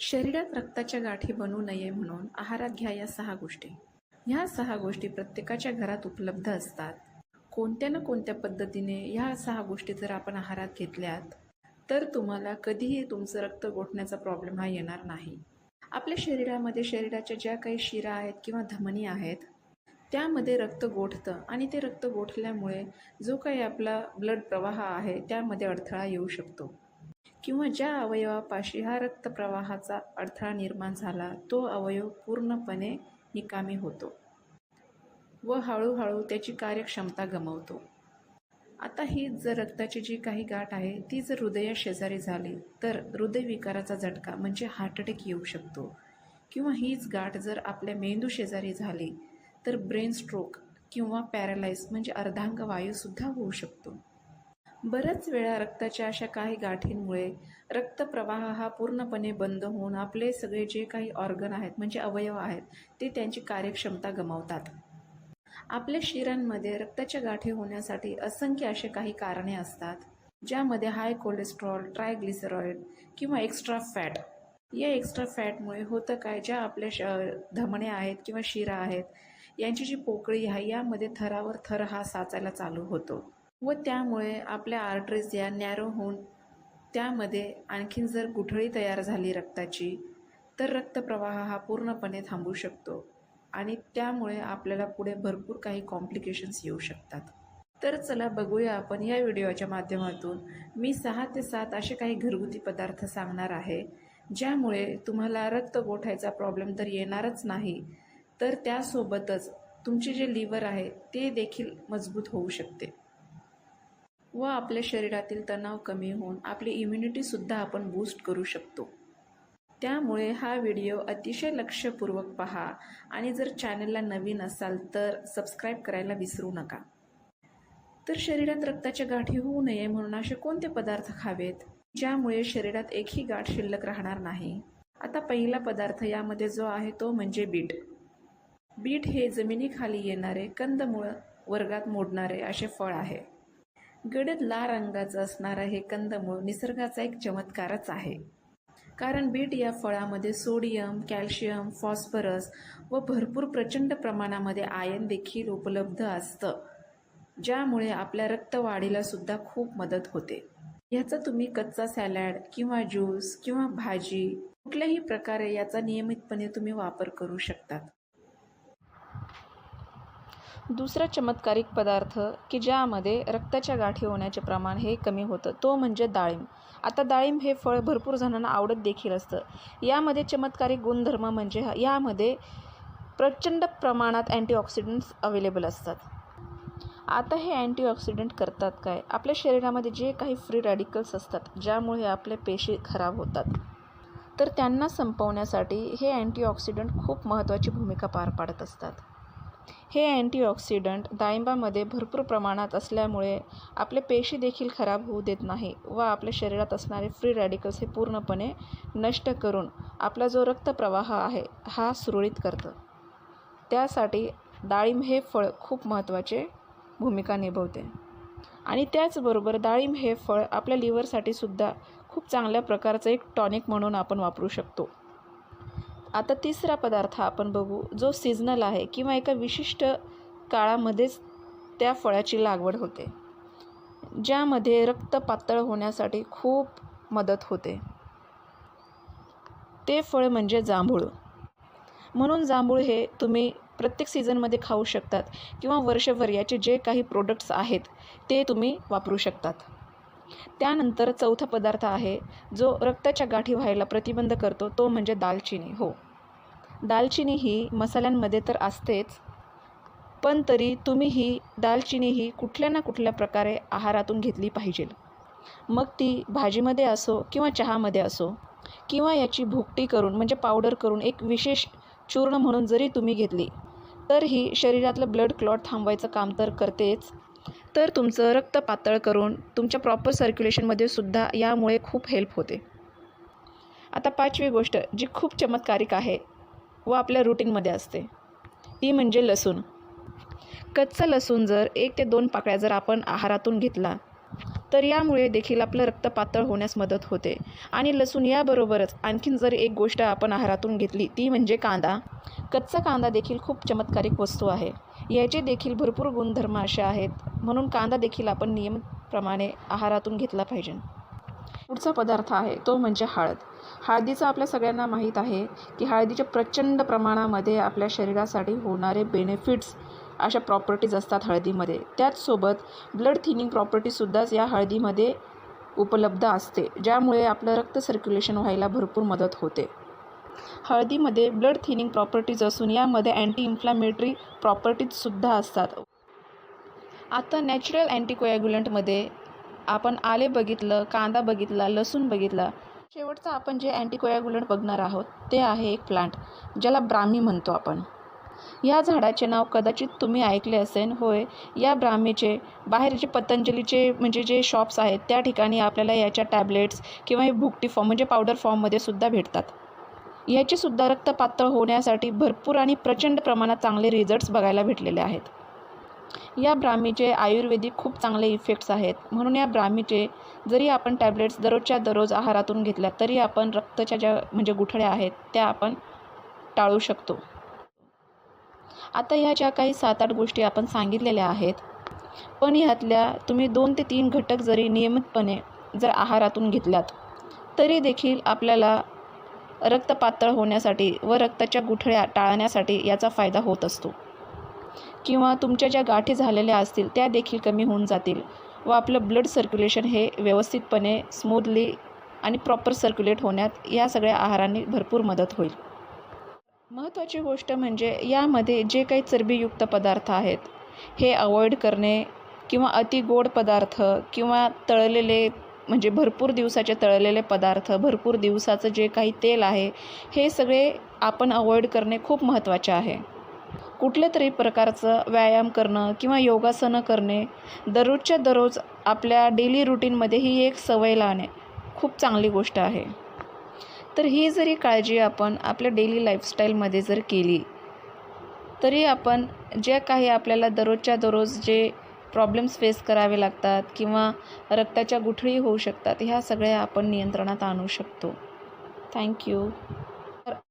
शरीरात रक्ताच्या गाठी बनू नये म्हणून आहारात घ्या या सहा गोष्टी. ह्या सहा गोष्टी प्रत्येकाच्या घरात उपलब्ध असतात. कोणत्या ना कोणत्या पद्धतीने ह्या सहा गोष्टी जर आपण आहारात घेतल्यात तर तुम्हाला कधीही तुमचं रक्त गोठण्याचा प्रॉब्लेम हा येणार नाही. आपल्या शरीरामध्ये शरीराच्या ज्या काही शिरा आहेत किंवा धमनी आहेत त्यामध्ये रक्त गोठतं आणि ते रक्त गोठल्यामुळे जो काही आपला ब्लड प्रवाह आहे त्यामध्ये अडथळा येऊ शकतो. किंवा ज्या अवयवापाशी हा रक्तप्रवाहाचा अडथळा निर्माण झाला तो अवयव पूर्णपणे निकामी होतो व हळूहळू त्याची कार्यक्षमता गमावतो. आता ही जर रक्ताची जी काही गाठ आहे ती जर हृदया शेजारी झाली तर हृदयविकाराचा झटका म्हणजे हार्ट अटॅक येऊ शकतो. किंवा हीच गाठ जर आपल्या मेंदू शेजारी झाली तर ब्रेन स्ट्रोक किंवा पॅरालाइज म्हणजे अर्धांग वायूसुद्धा होऊ शकतो. बऱ्याच वेळा रक्ताच्या अशा काही गाठींमुळे रक्तप्रवाह हा पूर्णपणे बंद होऊन आपले सगळे जे काही ऑर्गन आहेत म्हणजे अवयव आहेत ते त्यांची कार्यक्षमता गमावतात. आपल्या शिरांमध्ये रक्ताच्या गाठी होण्यासाठी असंख्य असे काही कारणे असतात ज्यामध्ये हाय कोलेस्ट्रॉल ट्रायग्लिसरॉइड किंवा एक्स्ट्रा फॅट या एक्स्ट्रा फॅटमुळे होतं काय? ज्या आपल्या श धमण्या आहेत किंवा शिरा आहेत यांची जी पोकळी आहे यामध्ये थरावर थर हा साचायला चालू होतो. व त्यामुळे आपल्या आर्टरीज या नॅरो होऊन त्यामध्ये आणखीन जर गुठळी तयार झाली रक्ताची तर रक्तप्रवाह हा पूर्णपणे थांबू शकतो आणि त्यामुळे आपल्याला पुढे भरपूर काही कॉम्प्लिकेशन्स येऊ शकतात. तर चला बघूया आपण या व्हिडिओच्या माध्यमातून मी सहा ते सात असे काही घरगुती पदार्थ सांगणार आहे ज्यामुळे तुम्हाला रक्त गोठायचा प्रॉब्लेम तर येणारच नाही तर त्यासोबतच तुमचे जे लिव्हर आहे ते देखील मजबूत होऊ शकते. व आपल्या शरीरातील तणाव कमी होऊन आपली इम्युनिटीसुद्धा आपण बूस्ट करू शकतो. त्यामुळे हा व्हिडिओ अतिशय लक्षपूर्वक पहा आणि जर चॅनलला नवीन असाल तर सबस्क्राईब करायला विसरू नका. तर शरीरात रक्ताच्या गाठी होऊ नये म्हणून असे कोणते पदार्थ खावेत? ज्यामुळे शरीरात एकही गाठ शिल्लक राहणार नाही. आता पहिला पदार्थ यामध्ये जो आहे तो म्हणजे बीट. बीट हे जमिनीखाली येणारे कंदमुळं वर्गात मोडणारे असे फळ आहे. गडद लाल रंगाचं असणारं हे कंदमूळ निसर्गाचा एक चमत्कारच आहे. कारण बीट या फळामध्ये सोडियम कॅल्शियम फॉस्फरस व भरपूर प्रचंड प्रमाणामध्ये आयन देखील उपलब्ध असतं ज्यामुळे आपल्या रक्तवाढीला सुद्धा खूप मदत होते. याचा तुम्ही कच्चा सॅलॅड किंवा ज्यूस किंवा भाजी कुठल्याही प्रकारे याचा नियमितपणे तुम्ही वापर करू शकतात. दुसरा चमत्कारिक पदार्थ की ज्यामध्ये रक्ताच्या गाठी होण्याचे प्रमाण हे कमी होतं तो म्हणजे डाळिंब. आता डाळिंब हे फळ भरपूर जणांना आवडत देखील असतं. यामध्ये चमत्कारिक गुणधर्म म्हणजे यामध्ये प्रचंड प्रमाणात अँटीऑक्सिडंट्स अवेलेबल असतात. आता हे अँटीऑक्सिडंट करतात काय? आपल्या शरीरामध्ये जे काही फ्री रॅडिकल्स असतात ज्यामुळे आपल्या पेशी खराब होतात. तर त्यांना संपवण्यासाठी हे अँटीऑक्सिडंट खूप महत्त्वाची भूमिका पार पाडत असतात. हे अँटीऑक्सिडंट डाळिंबामध्ये भरपूर प्रमाणात असल्यामुळे आपले पेशी देखील खराब होऊ देत नाही व आपल्या शरीरात असणारे फ्री रॅडिकल्स हे पूर्णपणे नष्ट करून आपला जो रक्तप्रवाह आहे हा सुरळीत करतं. त्यासाठी डाळिंब हे फळ खूप महत्त्वाचे भूमिका निभवते. आणि त्याचबरोबर डाळिंब हे फळ आपल्या लिव्हरसाठी सुद्धा खूप चांगल्या प्रकारचं एक टॉनिक म्हणून आपण वापरू शकतो. आता तिसरा पदार्थ आपण बघू जो सीझनल आहे किंवा एका विशिष्ट काळामध्येच त्या फळाची लागवड होते ज्यामध्ये रक्त पातळ होण्यासाठी खूप मदत होते. ते फळ म्हणजे जांभूळ. म्हणून जांभूळ हे तुम्ही प्रत्येक सीझनमध्ये खाऊ शकतात किंवा वर्षभर याचे जे काही प्रोडक्ट्स आहेत ते तुम्ही वापरू शकतात. त्यानंतर चौथा पदार्थ आहे जो रक्ताच्या गाठी व्हायला प्रतिबंध करतो तो म्हणजे दालचिनी. हो. दालचिनी ही मसाल्यांमध्ये तर असतेच पण तरी तुम्ही ही दालचिनी ही कुठल्या ना कुठल्या प्रकारे आहारातून घेतली पाहिजे. मग ती भाजीमध्ये असो किंवा चहामध्ये असो किंवा याची भुकटी करून म्हणजे पावडर करून एक विशेष चूर्ण म्हणून जरी तुम्ही घेतली तर ही शरीरातलं ब्लड क्लॉट थांबवायचं काम तर करतेच. तर तुमचं रक्त पातळ करून तुमच्या प्रॉपर सर्क्युलेशनमध्ये सुद्धा यामुळे खूप हेल्प होते. आता पाचवी गोष्ट जी खूप चमत्कारिक आहे व आपल्या रुटीनमध्ये असते. ती म्हणजे लसूण. कच्चा लसूण जर एक ते दोन पाकळ्या जर आपण आहारातून घेतला तर यामुळे देखील आपलं रक्त पातळ होण्यास मदत होते. आणि लसूण याबरोबरच आणखीन जर एक गोष्ट आपण आहारातून घेतली ती म्हणजे कांदा. कच्चा कांदा देखील खूप चमत्कारिक वस्तू आहे. याचे देखील भरपूर गुणधर्म असे आहेत. म्हणून कांदा देखील आपण नियमितप्रमाणे आहारातून घेतला पाहिजे. पुढचा पदार्थ आहे तो म्हणजे हळद. हळदीचं आपल्या सगळ्यांना माहीत आहे की हळदीच्या प्रचंड प्रमाणामध्ये आपल्या शरीरासाठी होणारे बेनिफिट्स अशा प्रॉपर्टीज असतात हळदीमध्ये. त्याचसोबत ब्लड थिनिंग प्रॉपर्टीसुद्धाच या हळदीमध्ये उपलब्ध असते ज्यामुळे आपलं रक्त सर्क्युलेशन व्हायला भरपूर मदत होते. हळदीमध्ये ब्लड थिनिंग प्रॉपर्टीज असून यामध्ये अँटी इन्फ्लॅमेटरी प्रॉपर्टीजसुद्धा असतात. आता नॅचरल अँटीकोॲग्युलंटमध्ये आपण आले बघितलं कांदा बघितला लसूण बघितला. शेवटचा आपण जे अँटीकोयागुलंट बघणार आहोत ते आहे एक प्लांट ज्याला ब्राह्मी म्हणतो आपण. या झाडाचे नाव कदाचित तुम्ही ऐकले असेल होय. या ब्राह्मीचे बाहेर जे पतंजलीचे म्हणजे जे शॉप्स आहेत त्या ठिकाणी आपल्याला याच्या टॅबलेट्स किंवा हे भुकटी फॉर्म म्हणजे पावडर फॉर्ममध्ये सुद्धा भेटतात. याचीसुद्धा रक्तपातळ रक्त पातळ होण्यासाठी भरपूर आणि प्रचंड प्रमाणात चांगले रिझल्ट्स बघायला भेटलेले आहेत. या ब्राह्मीचे आयुर्वेदिक खूप चांगले इफेक्ट्स आहेत. म्हणून या ब्राह्मीचे जरी आपण टॅबलेट्स दररोजच्या दररोज आहारातून घेतल्या तरी आपण रक्ताच्या ज्या म्हणजे गुठळ्या आहेत त्या आपण टाळू शकतो. आता ह्या ज्या काही सात आठ गोष्टी आपण सांगितलेल्या आहेत पण ह्यातल्या तुम्ही दोन ते तीन घटक जरी नियमितपणे जर आहारातून घेतल्यात तरी देखील आपल्याला रक्त पातळ होण्यासाठी व रक्ताच्या गुठळ्या टाळण्यासाठी याचा फायदा होत असतो. किंवा तुमच्या ज्या गाठी झालेल्या असतील त्या देखील कमी होऊन जातील व आपलं ब्लड सर्क्युलेशन हे व्यवस्थितपणे स्मूथली आणि प्रॉपर सर्क्युलेट होण्यात या सगळ्या आहारांनी भरपूर मदत होईल. महत्त्वाची गोष्ट म्हणजे यामध्ये जे काही चरबीयुक्त पदार्थ आहेत हे अवॉइड करणे किंवा अति गोड पदार्थ किंवा तळलेले म्हणजे भरपूर दिवसाचे तळलेले पदार्थ भरपूर दिवसाचं जे काही तेल आहे हे सगळे आपण अवॉइड करणे खूप महत्त्वाचे आहे. कुठल्या तरी प्रकारचं व्यायाम करणं किंवा योगासनं करणे दररोजच्या दररोज आपल्या डेली रुटीनमध्ये ही एक सवय लावणे खूप चांगली गोष्ट आहे. तर ही जरी काळजी आपण आपल्या डेली लाईफस्टाईलमध्ये जर केली तरी आपण जे काही आपल्याला दररोजच्या दररोज जे प्रॉब्लेम्स फेस करावे लागतात किंवा रक्ताच्या गुठळी होऊ शकतात ह्या सगळ्या आपण नियंत्रणात आणू शकतो. थँक्यू